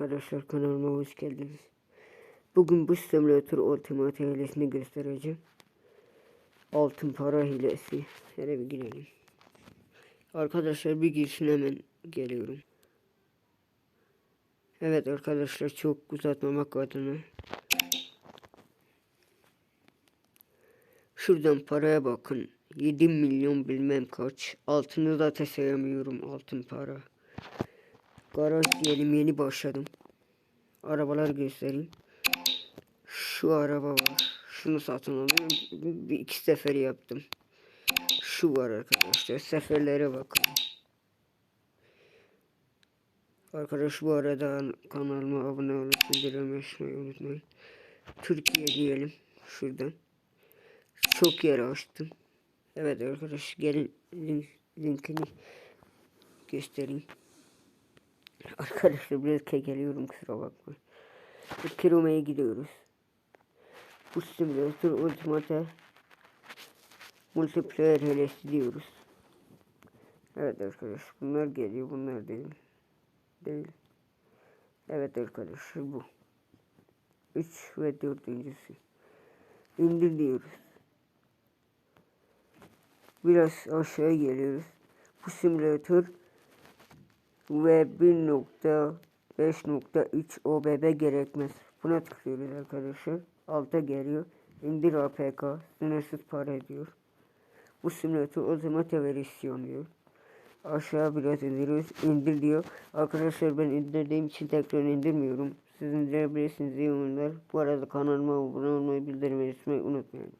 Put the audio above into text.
arkadaşlar kanalıma hoş geldiniz. Bugün bu simülatör ultimate hilesini göstereceğim. Altın para hilesi. Hele bir girelim. Arkadaşlar bir girsin hemen geliyorum. Evet arkadaşlar çok uzatmamak adına. Şuradan paraya bakın. 7 milyon bilmem kaç. Altını da sayamıyorum altın para. Garaj diyelim yeni başladım. Arabalar göstereyim. Şu araba var. Şunu satın alıyorum. Bir iki sefer yaptım. Şu var arkadaşlar. Seferlere bakın. Arkadaş bu arada kanalıma abone olup bildirim açmayı unutmayın. Türkiye diyelim. Şuradan. Çok yer açtım. Evet arkadaş gelin link, linkini göstereyim. Arkadaşlar biraz kekeliyorum kusura bakmayın. Kiroma'ya gidiyoruz. Bu simülatör ultimate multiplayer hilesi diyoruz. Evet arkadaş bunlar geliyor bunlar değil. Değil. Evet arkadaşlar bu. 3 ve dördüncüsü. İndir diyoruz. Biraz aşağı geliyoruz. Bu simülatör ve 1.5.3 OBB gerekmez. Buna tıklıyoruz arkadaşlar. Alta geliyor. İndir APK. Sınırsız para ediyor. Bu simülatör otomatik versiyon diyor. Aşağı biraz indiriyoruz. İndir diyor. Arkadaşlar ben indirdiğim için tekrar indirmiyorum. Siz indirebilirsiniz iyi oyunlar. Bu arada kanalıma abone olmayı bildirim açmayı unutmayın.